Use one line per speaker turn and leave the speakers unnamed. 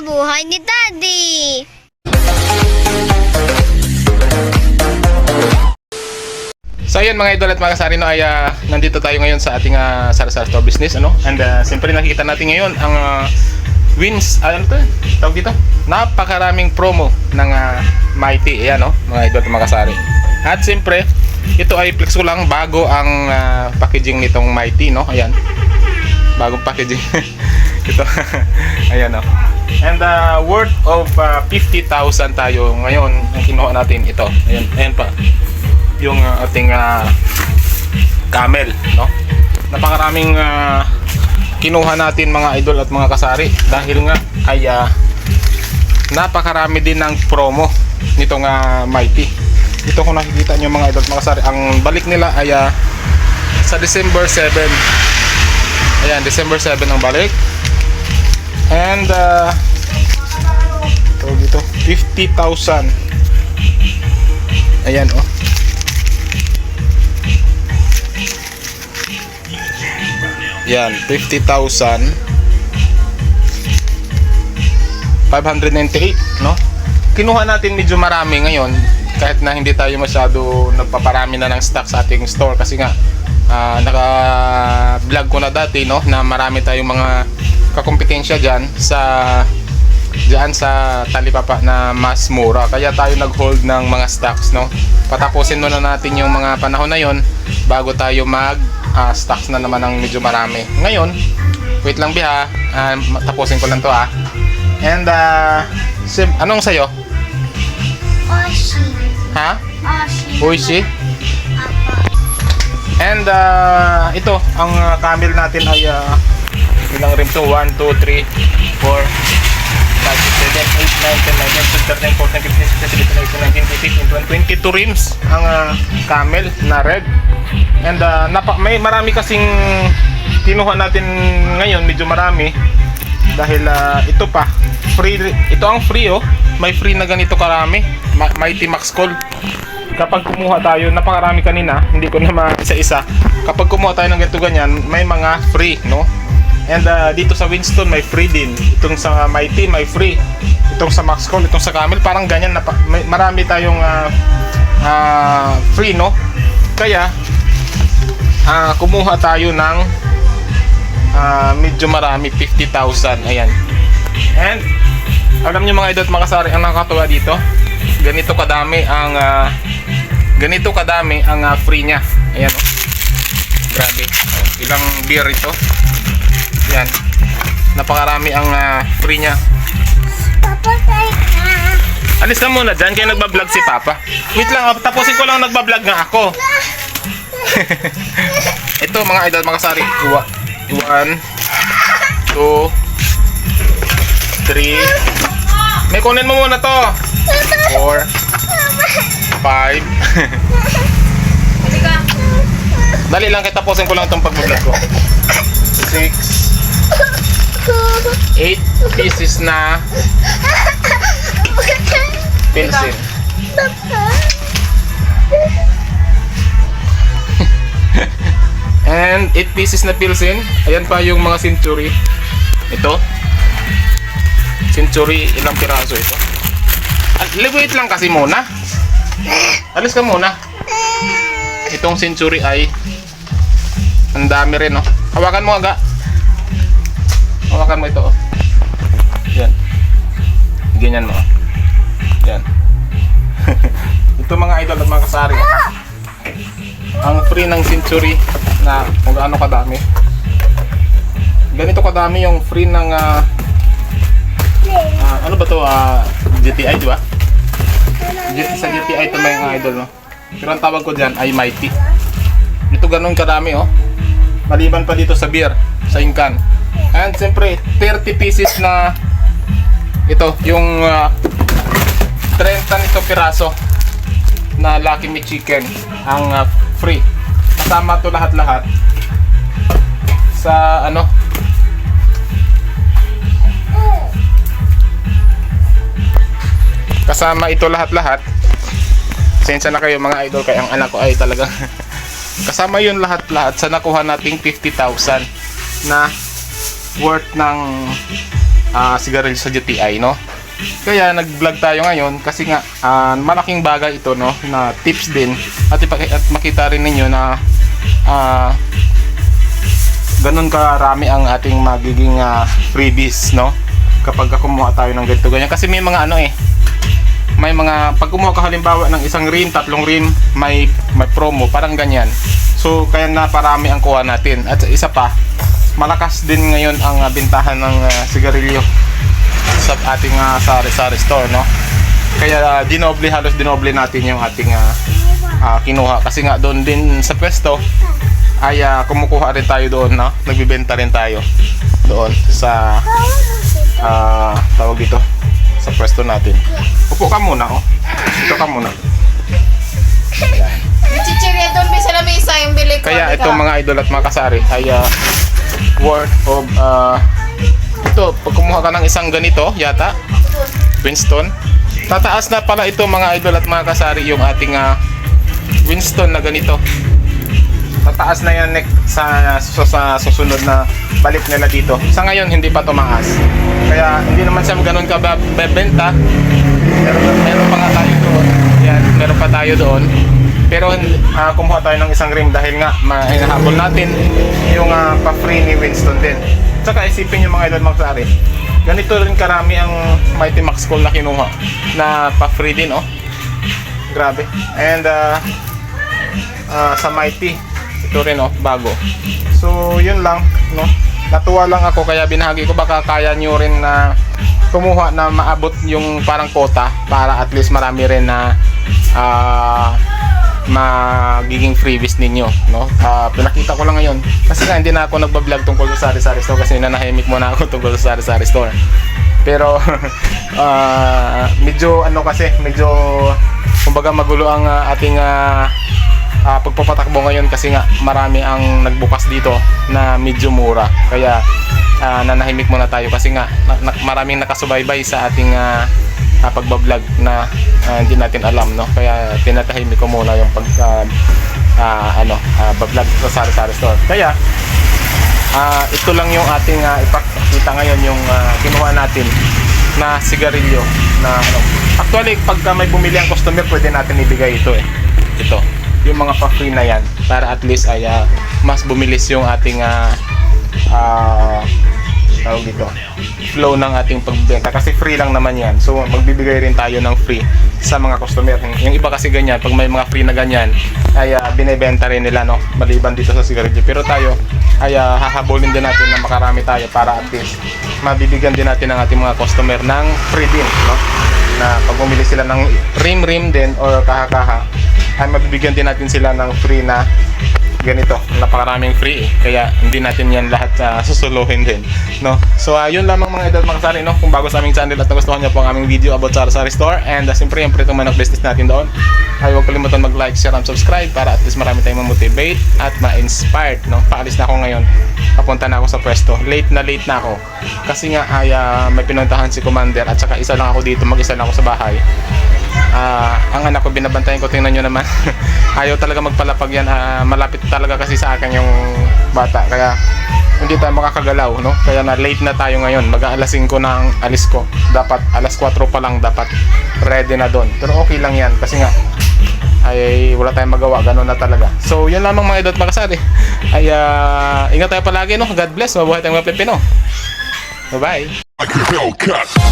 sa buhay ni Daddy. So ayun mga idol at mga kasari no ay uh, nandito tayo ngayon sa ating uh, ah, Sarasar Store Business ano and uh, siyempre nakikita natin ngayon ang uh, wins ano to tawag dito napakaraming promo ng uh, Mighty eh, ayan no mga idol at mga kasari at siyempre ito ay flex ko lang bago ang uh, packaging nitong Mighty no ayan bagong packaging ito ayan no oh. And uh, worth of uh, 50,000 tayo ngayon ang kinuha natin ito. Ayan, ayan pa. Yung uh, ating uh, camel, no? Napakaraming uh, kinuha natin mga idol at mga kasari dahil nga ay uh, napakarami din ng promo nitong uh, Mighty. Ito kung nakikita niyo mga idol at mga kasari, ang balik nila ay uh, sa December 7. Ayan, December 7 ang balik. And uh, tawag dito, 50,000. Ayan oh. Yan, 50,000. 598, no? Kinuha natin medyo marami ngayon kahit na hindi tayo masyado nagpaparami na ng stock sa ating store kasi nga uh, naka-vlog ko na dati no na marami tayong mga kakompetensya dyan sa dyan sa talipapa na mas mura kaya tayo nag-hold ng mga stocks no patapusin muna natin yung mga panahon na yon bago tayo mag uh, stocks na naman ng medyo marami ngayon wait lang biha uh, tapusin ko lang to ah and uh, sim anong sayo? Oshi
ha? Oshi Oshi and uh, ito ang uh, camel natin ay uh, Ilang rim to? 1, 2, 3, 4, 5, 6, 7, 8, 9, 10, 11, 12, 13, 14, 15, 16, 17, 18, 19, 20 22 rims ang uh, camel na red. And uh, napa, may marami kasing kinuha natin ngayon, medyo marami dahil uh, ito pa free ito ang free oh may free na ganito karami Ma mighty max call kapag kumuha tayo napakarami kanina hindi ko na isa isa kapag kumuha tayo ng ganito ganyan may mga free no And uh, dito sa Winston may free din. Itong sa Mighty may free. Itong sa Max Call, itong sa Camel parang ganyan na may, marami tayong uh, uh, free no. Kaya uh, kumuha tayo ng uh, medyo marami 50,000 ayan. And alam niyo mga idol at mga kasari ang nakakatuwa dito. Ganito kadami ang uh, ganito kadami ang uh, free niya. Ayan oh. Grabe. Oh, ilang beer ito? Yan. Napakarami ang uh, free niya. Papa, Alis na muna dyan, kaya nagbablog si Papa. Wait lang, ah, tapusin ko lang nagbablog nga ako. Ito mga idol, makasari. Uwa. One, two, three. May kunin mo muna to. Four, five. Dali lang, kita tapusin ko lang itong pag-vlog ko. Six, Eight pieces na pencil. And 8 pieces na pilsin. Ayan pa yung mga century. Ito. Century, ilang piraso ito. Ah, Ligwit lang kasi muna. Alis ka muna. Itong century ay ang dami rin, no? Hawakan mo aga. Hawakan mo ito. Oh. Yan. Ganyan mo. Yan. ito mga idol at mga kasari. Ang free ng century na kung gaano kadami. Ganito kadami yung free ng uh, uh, ano ba to uh, ah, GTI di ba? Sa GTI ito may mga idol no. Pero ang tawag ko diyan ay Mighty. Ito ganun kadami oh. Maliban pa dito sa beer, sa Incan. And siyempre 30 pieces na ito yung uh, ah, 30 nito piraso na Lucky Me Chicken ang uh, free. Kasama to lahat-lahat sa ano kasama ito lahat-lahat sensya na kayo mga idol kay ang anak ko ay talaga kasama yun lahat-lahat sa nakuha nating 50,000 na worth ng uh, sigarilyo sa GTI, no? Kaya nag-vlog tayo ngayon kasi nga uh, malaking bagay ito, no? Na tips din at, at makita rin ninyo na uh, ganun karami ang ating magiging uh, freebies, no? Kapag kumuha tayo ng ganito ganyan. Kasi may mga ano eh, may mga pag kumuha ka halimbawa ng isang rim, tatlong rim, may may promo, parang ganyan. So kaya na parami ang kuha natin. At isa pa, malakas din ngayon ang uh, bintahan ng uh, sigarilyo sa ating uh, sari-sari store, no? Kaya uh, dinoble, halos dinoble natin yung ating uh, uh, kinuha. Kasi nga doon din sa pwesto, ay uh, kumukuha rin tayo doon, no? Nagbibenta rin tayo doon sa uh, tawag dito sa pwesto natin. Upo ka muna, oh. Ito ka muna.
Ayan. Chichirya doon sa lamesa yung bili
ko. Kaya itong mga idol at mga kasari ay uh, worth of uh, ito, pag kumuha ka ng isang ganito yata, Winston tataas na pala ito mga idol at mga kasari yung ating uh, Winston na ganito tataas na yan next sa, sa, sa susunod na balik nila dito sa ngayon hindi pa tumaas kaya hindi naman siya ganun ka bebenta meron, meron pa nga tayo doon yan, meron pa tayo doon pero uh, kumuha tayo ng isang rim dahil nga mahahabol natin yung uh, pa-free ni Winston din. Tsaka isipin yung mga idol magsari. Ganito rin karami ang Mighty Max Call na kinuha na pa-free din oh. Grabe. And uh, uh, sa Mighty ito rin oh, bago. So yun lang no. Natuwa lang ako kaya binahagi ko baka kaya nyo rin na uh, kumuha na maabot yung parang quota para at least marami rin na uh, magiging freebies ninyo no uh, ah, pinakita ko lang ngayon kasi nga hindi na ako nagba-vlog tungkol sa sari-sari store kasi nanahimik muna ako tungkol sa sari-sari store pero uh, medyo ano kasi medyo kumbaga magulo ang uh, ating uh, uh, pagpapatakbo ngayon kasi nga marami ang nagbukas dito na medyo mura kaya uh, nanahimik muna tayo kasi nga na, na, maraming nakasubaybay sa ating uh, uh, pagbablog na uh, hindi natin alam no kaya tinatahimik ko muna yung pag uh, uh, ano uh, bablog sa Sari Sari Store kaya uh, ito lang yung ating uh, ipakita ngayon yung uh, kinuha natin na sigarilyo na ano actually pagka may bumili ang customer pwede natin ibigay ito eh ito yung mga pa-free na yan para at least ay uh, mas bumilis yung ating uh, uh, tawag dito, flow ng ating pagbenta kasi free lang naman yan. So magbibigay rin tayo ng free sa mga customer. Yung iba kasi ganyan, pag may mga free na ganyan, ay uh, ah, binebenta rin nila no, maliban dito sa sigarilyo. Pero tayo ay uh, ah, hahabolin din natin na makarami tayo para at least mabibigyan din natin ng ating mga customer ng free din, no? Na pag umili sila ng rim rim din or kaha-kaha, ay mabibigyan din natin sila ng free na ganito napakaraming free eh. kaya hindi natin yan lahat uh, susuluhin din no so uh, yun lamang mga edad mga sari no kung bago sa aming channel at nagustuhan niyo po ang aming video about sa Sari Store and uh, siyempre yung pretong of business natin doon ay huwag kalimutan mag like, share, and subscribe para at least marami tayong motivate at ma-inspired no paalis na ako ngayon papunta na ako sa pwesto late na late na ako kasi nga ay uh, may pinuntahan si Commander at saka isa lang ako dito mag-isa lang ako sa bahay uh, ang anak ko binabantayan ko tingnan nyo naman ayaw talaga magpalapag yan uh, malapit talaga kasi sa akin yung bata kaya hindi tayo makakagalaw no kaya na late na tayo ngayon mag alas 5 na ang alis ko dapat alas 4 pa lang dapat ready na doon pero okay lang yan kasi nga ay wala tayong magawa ganun na talaga so yun lamang mga idot makasari ay uh, ingat tayo palagi no God bless mabuhay tayong mga Pilipino bye bye